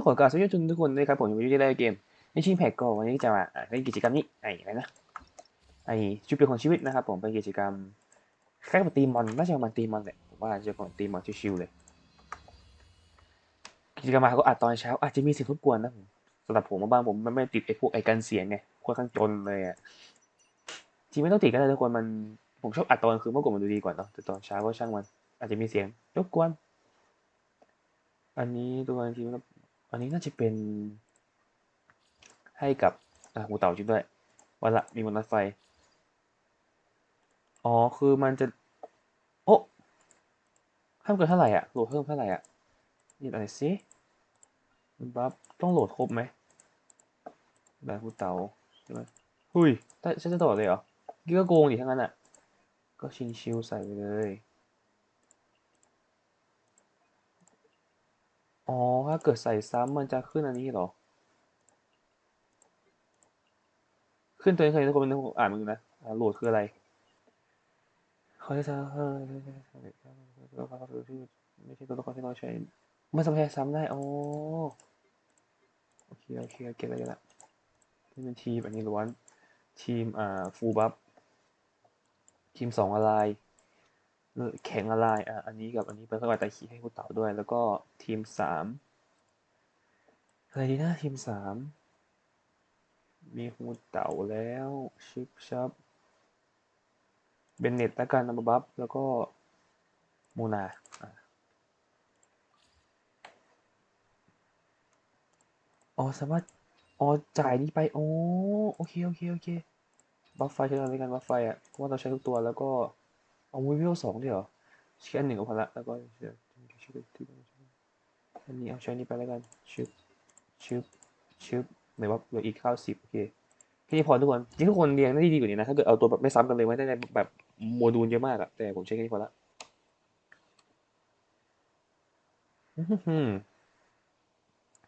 องขอกาบสวัสดีทุกคนด้วยครับผมอยู่ที่ได้เกมในชิงแพ็กก็วันนี้จะมาอะเล่นกิจกรรมนี้ไอ้อะไรนะไอ้ชุดเปลี่ยนของชีวิตนะครับผมเป็นกิจกรรมคล้ายกับตีมอนน่าจะประมาณตีมอนแหละผมว่าจะของตีมอนชิวๆเลย กิจกรรมมาก็อัดตอนเช้า อาจจะมีเสียงรบกวนนะผมสำหรับผมบ้านผมมันไม่ติดไอ้พวกไอ้กันเสียงไงค่อนข้างจนเลยอะจริงไม่ต้องติดก็ได้ทุกคนมันผมชอบอัดตอนคืนเมื่อก่อนมันดูดีกว่าเนาะแต่ตอนเช้าก็ช่างมัน อาจจะมีเสียงรบกวนอันนี้ตัวจริง อันนี้น่าจะเป็น ให้กับอะหูเต่าจริงด้วยวันละมีมอเตอร์ไฟ อ๋อ คือมันจะ โอ้ห้ามเกินเท่าไหร่อะ โหลดเพิ่มเท่าไหร่อะนี่อะไรสิบัฟต้องโหลดครบไหมแบบหูเต่าใช่ไหมหุยแต่ฉันจะโหลดเลยเหรอกี้ก็โกงดิทั้งนั้นอะ ก็ชิงชิวใส่ไปเลย อ๋อ ถ้าเกิดใส่ซ้ำมันจะขึ้นอันนี้เหรอ ขึ้นตัวนี้เคยทุกคนเป็นคนอ่านมึงนะโหลดคืออะไรเขาจะเออไม่ใช่ตัวละครที่เราใช้ไม่สามารถใช้ซ้ำได้อ๋อโอเคโอเคเก็บไว้ละนี่เป็นทีมอันนี้ล้วน ทีมอ่าฟูลบัฟทีมสองอะไร แข่งอะไรอะอันนี้กับอันนี้เป็นเพื่อตาขี่ให้ผู้เต่าด้วย แล้วก็ทีมสามอะไรดีนะทีมสามมีฮูเต่าแล้วชิปชับเบนเน็ตและการนัมบัฟแล้วก็มูนาอ๋อสามารถอ๋อจ่ายนี้ไปอ๋อโอเคโอเคโอเคบัฟไฟใช้อะไรกันบัฟไฟอะเพราะว่าเราใช้ทุกตัวแล้วก็ เอาวิวสองด้วยเหรอใช้อันหนึ่งก็พอละแล้วก็อันนี้เอาใช้นี้ไปแล้วกันชึบชึบชึบหมายว่าเหลืออีกเก้าสิบโอเคแค่นี้พอทุกคนจริงทุกคนเรียงได้ดีกว่านี้นะถ้าเกิดเอาตัวแบบไม่ซ้ำกันเลยไว้ได้แบบโมดูลเยอะมากอะแต่ผมใช้แค่นี้พอละ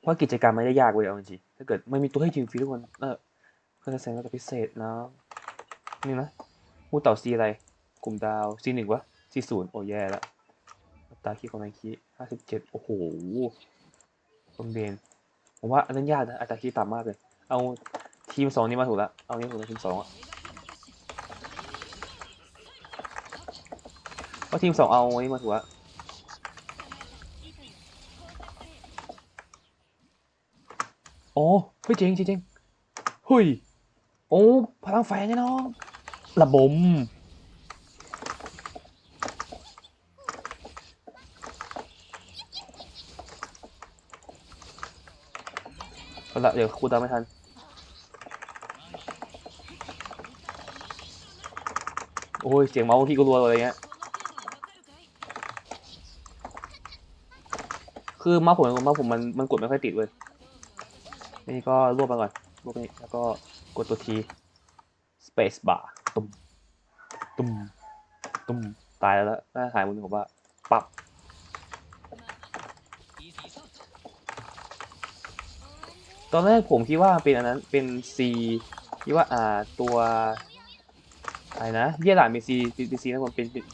เพราะกิจกรรมไม่ได้ยากเลยเอาจริงถ้าเกิดไม่มีตัวให้ยืมฟรีทุกคนเออก็จะแสดงว่าจะพิเศษนะนี่นะมูเต่าซีอะไร กลุ่มดาวซีหนึ่งวะซีศูนย์โอ้แย่ละตาคีของนายคีห้าสิบเจ็ดโอ้โหตรงเบนผมว่าอันนั้นยากนะอัตราคีต่ำมากเลย เอาทีมสองนี้มาถูกละเอานี้ถูกล้วทีมสองอะว่าทีมสองเอาอันนี้มาถูกละโอ้เฮ้ยเจ๋งจริงจริงเฮ้ย โอ้ พลังไฟไงน้องระบม เอาละเดี๋ยวครูตามไม่ทันโอ้ยเสียงเมาส์ที่ก็รัวอะไรเงี้ยคือเมาส์ผมเมาส์ผมมันมันกดไม่ค่อยติดเว้ยนี่ก็รวบมาก่อนรวบนี้แล้วก็กดตัวที space bar ตุ้มตุ้มตุ้มตายแล้วละหน้าหายหมดเลยผมว่าปับ ตอนแรกผมคิดว่าเป็นอันนั้นเป็น C คิดว่าอ่าตัวอะไรนะเยี่ยหลานเป็น C เป็น C นะผมเป็นเป็น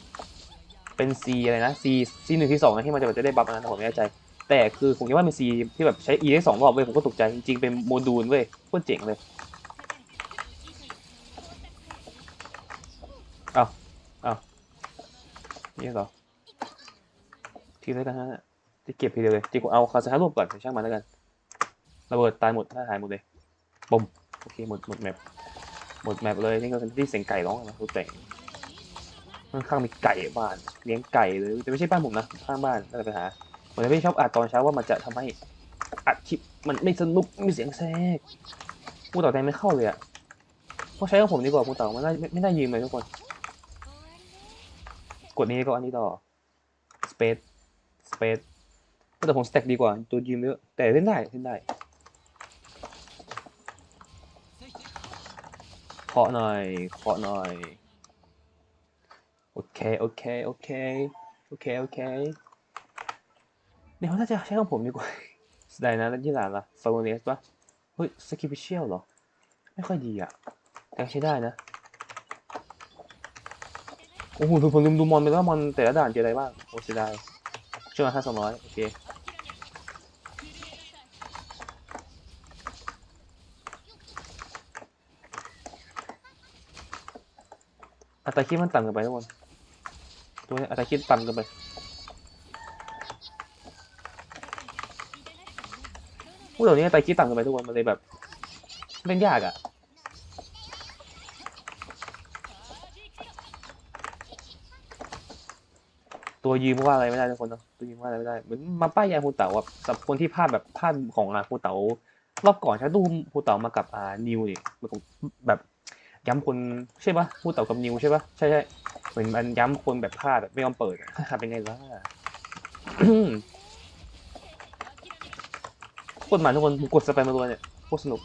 เป็น C อะไรนะ C C หนึ่งที่สองนะที่มันจะแบบจะได้บัฟอันนั้นผมไม่แน่ใจ แต่คือผมคิดว่าเป็น C ที่แบบใช้ E ได้สองรอบเว้ยผมก็ตกใจจริงๆเป็นโมดูลเว้ยโคตรเจ๋งเลยเอาเอานี่เหรอทีแล้วกันฮะจะเก็บทีเดียวเลยจริงผมเอาคาสฮารวบก่อนช่างมันแล้วกัน ระเบิดตายหมดถ้าหายหมดเลยปุ่มโอเคหมดหมดแมปหมดแมปเลยนี่ก็เป็นที่เสียงไก่ร้องนะรู้แต่ข้างข้างมีไก่บ้านเลี้ยงไก่เลยแต่ไม่ใช่บ้านผมนะข้างบ้านเราไปหาผมจะไม่ชอบอัดตอนเช้าว่ามันจะทำให้อัดคลิปมันไม่สนุกมีเสียงแทรกพูดต่อใจไม่เข้าเลยอะเพราะใช้ของผมดีกว่าพูดต่อมันไม่ไม่ได้ยืมเลยทุกคน กดนี้ก็อันนี้ต่อ space space แต่ผมสแต็กดีกว่าตัวยืมเยอะแต่เล่นได้เล่นได้ เคาะหน่อยเคาะหน่อยโอเคโอเคโอเคโอเคโอเคเดี๋ยวน่าจะใช้ของผมดีกว่าสไตล์นะแล้วที่หลานล่ะฟาโรเนสปะเฮ้ยสกิปเชียลเหรอ ไม่ค่อยดีอะ แต่ใช้ได้นะ โอ้โหผมลืมดูมอนไปแล้วมอนแต่ละด่านเจออะไรบ้าง โอ้เสียดายช่วยมาห้าสองร้อยโอเค อัตราคิดมันต่ำเกินไปทุกคนตัวนี้อัตราคิดต่ำเกินไปพวกเดี๋ยวนี้อัตราคิดต่ำเกินไปทุกคนมันเลยแบบเล่นยากอะตัวยืมว่าอะไรไม่ได้ทุกคนเนาะตัวยืมว่าอะไรไม่ได้เหมือนมาป้ายยาฮูเต๋าแบบสำหรับคนที่พลาดแบบพลาดของอ่าฮูเต๋ารอบก่อนใช้ตู้ฮูเต๋ามากับอ่านิวนี่แบบ ย้ำคนใช่ปะฮูเต๋ากับนิวใช่ปะใช่ใช่เหมือนมันย้ำคนแบบพลาดแบบไม่ยอมเปิดเป็นไงล่ะโคตรมันทุกคนกดสแปมมาตัวเนี่ยโคตรสนุก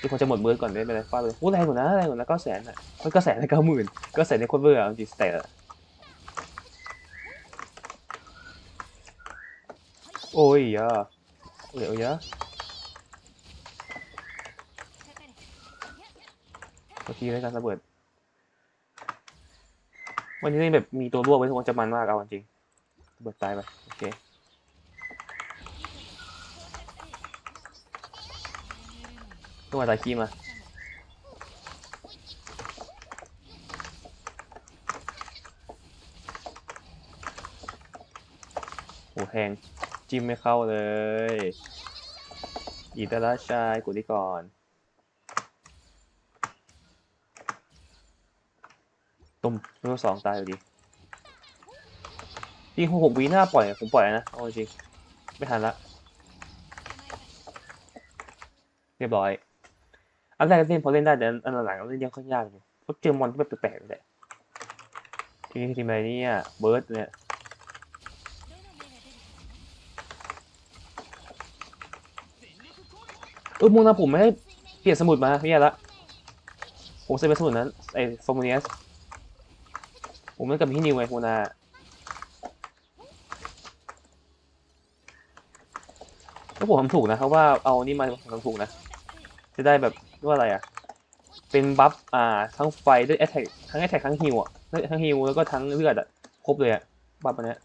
ที่คนจะหมดเบิร์ดก่อนได้ไหมเลยฟาดเลยโอ้แรงกว่านะแรงกว่านะเก้าแสนอะมันก็แสนในเก้าหมื่นก็แสนในโคตรเบอร์อะจริงแต่โอ้ยอะโอ้ยโอ้ยอะ โอเคเลยการระเบิด วันนี้แบบมีตัวรั่วไว้ทุกคนจะมันมากเอาจริงระเบิดตายไปโอเคตัวตาคีมาโอ้แหงจิ้มไม่เข้าเลย อีตาลาชายกูดีก่อน ตุ่มตัวสองตายอยู่ดีจริงหกวีหน้าปล่อยผมปล่อยนะเอาจริงไม่ทันละเรียบร้อยอันแรกเล่นพอเล่นได้แต่อันหลังเล่นยังค่อนยากอยู่เพราะเจอมอนที่แบบแปลกๆเลยทีนี้ทีมอะไรเนี่ยเบิร์ดเนี่ยเออมูนาผมไม่ได้เปลี่ยนสมุดมาไม่ใช่ละผมเซ็นเป็นสมุดนั้นไอ้ฟอร์มูเนียส ผมเล่นกับพี่นิวไงมูนาแล้วผมทำถูกนะเพราะว่าเอานี่มาทำถูกนะ จะได้แบบว่าอะไรอะ เป็นบัฟอ่าทั้งไฟด้วยแอตแทกทั้งแอตแทกทั้งฮิวอะทั้งฮิวแล้วก็ทั้งเลือดอะครบเลยอะบัฟอันเนี้ย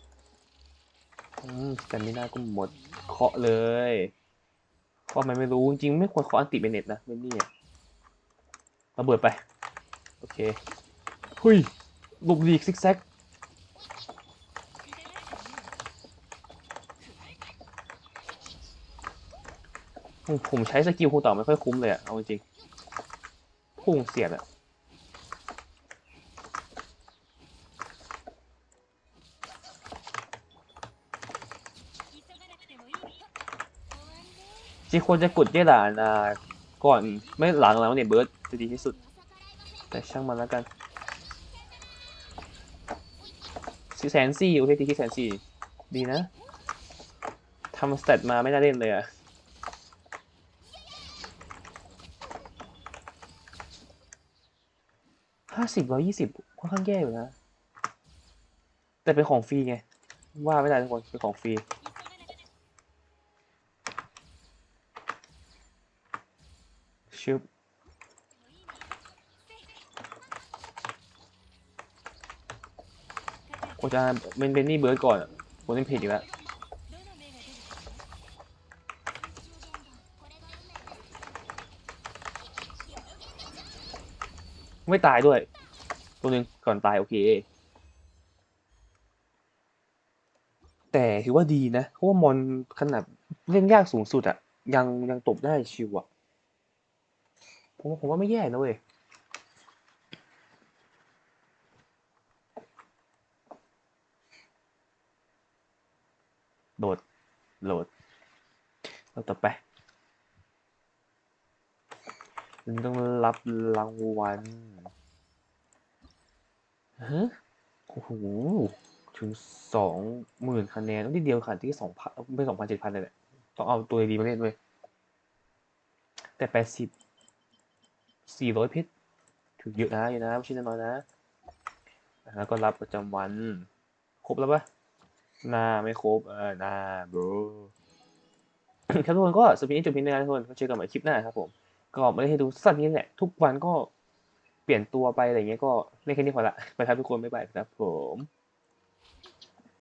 อืมแต่ไม่น่าก็หมดเคาะเลยเพราะมันไม่รู้จริงไม่ควรเคาะอันติเบเน็ตนะเวนนี่อะระเบิดไป โอเค หุย หลบหลีกซิกแซกผมผมใช้สกิลคูต่อไม่ค่อยคุ้มเลยอะเอาจริงพุ่งเสียบอะจริงควรจะกดเยหลานอ่าก่อนไม่หลังหลังเนี่ยเบิร์ดจะดีที่สุด แต่ช่างมันแล้วกัน สี่แสนสี่โอเคทีที่แสนสี่ดีนะทำสเตตมาไม่น่าเล่นเลยอะห้าสิบร้อยี่สิบค่อนข้างแย่อยู่นะ แต่เป็นของฟรีไง ว่าไม่ได้ทุกคนเป็นของฟรีชึบ กูจะเป็นเบนนี่เบิร์ดก่อนอะผมเล่นผิดอีกแล้วไม่ตายด้วย ตัวหนึ่งก่อนตายโอเค แต่ถือว่าดีนะ เพราะว่ามอนขนาดเล่นยากสูงสุดอะยังยังตบได้ชิวอะผมว่าผมว่าไม่แย่นะเว้ย โดด โหลดเราต่อไปมันต้องรับรางวัลฮะโอ้โหถึงสองหมื่นคะแนนนิดเดียวค่ะที่สองพันไม่สองพันเจ็ดพันเลยแหละต้องเอาตัวดีมาเล่นเว้ยแต่แปดสิบสี่ร้อยเพชรถือเยอะนะเยอะนะไม่ใช่น้อยนะ แล้วก็รับประจำวัน ครบแล้วปะ หน้าไม่ครบเออหน้าบรครับทุกคนก็สปีนจบเพียงเท่านี้นะทุกคนเจอกันใหม่คลิปหน้าครับผม ก็ไม่ได้ให้ดูสั้นนี้แหละทุกวันก็เปลี่ยนตัวไปอะไรเงี้ยก็เล่นแค่นี้พอละไปครับทุกคนบ๊ายบายครับผม